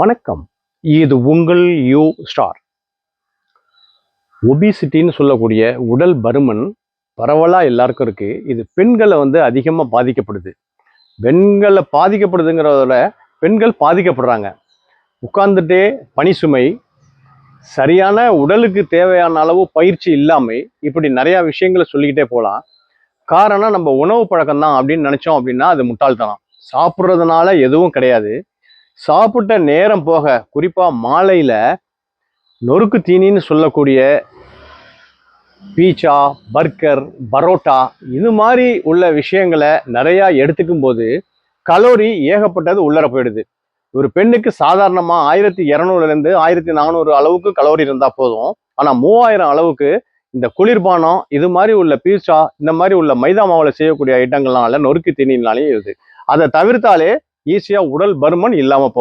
வணக்கம். இது உங்கள் யூ ஸ்டார் ஒபிசிட்டின்னு சொல்லக்கூடிய உடல் பருமன் பரவலாக எல்லாருக்கும் இருக்கு. இது பெண்களை வந்து அதிகமாக பாதிக்கப்படுது. பெண்களை பாதிக்கப்படுதுங்கிறதோட பெண்கள் பாதிக்கப்படுறாங்க. உட்கார்ந்துட்டே பனி சுமை சரியான உடலுக்கு தேவையான அளவு பயிற்சி இல்லாமை இப்படி நிறையா விஷயங்களை சொல்லிக்கிட்டே போகலாம். காரணம் நம்ம உணவு பழக்கம் தான் அப்படின்னு நினச்சோம் அப்படின்னா அது முட்டாள்தனம். சாப்பிட்றதுனால எதுவும் கிடையாது. சாப்பிட்ட நேரம் போக குறிப்பாக மாலையில் நொறுக்கு தீனின்னு சொல்லக்கூடிய பீட்சா பர்கர் பரோட்டா இது மாதிரி உள்ள விஷயங்களை நிறையா எடுத்துக்கும் போது கலோரி ஏகப்பட்டது உள்ளர போயிடுது. ஒரு பெண்ணுக்கு சாதாரணமாக ஆயிரத்தி இரநூறுலேருந்து ஆயிரத்தி நானூறு அளவுக்கு கலோரி இருந்தால் போதும். ஆனால் மூவாயிரம் அளவுக்கு இந்த குளிர்பானம் இது மாதிரி உள்ள பீட்சா இந்த மாதிரி உள்ள மைதா மாவில் செய்யக்கூடிய ஐட்டங்கள்னால நொறுக்கு தீனினாலையும் இருக்குது அதை தவிர்த்தாலே ஈஸியாக உடல் பருமன் இல்லாமல் போகும்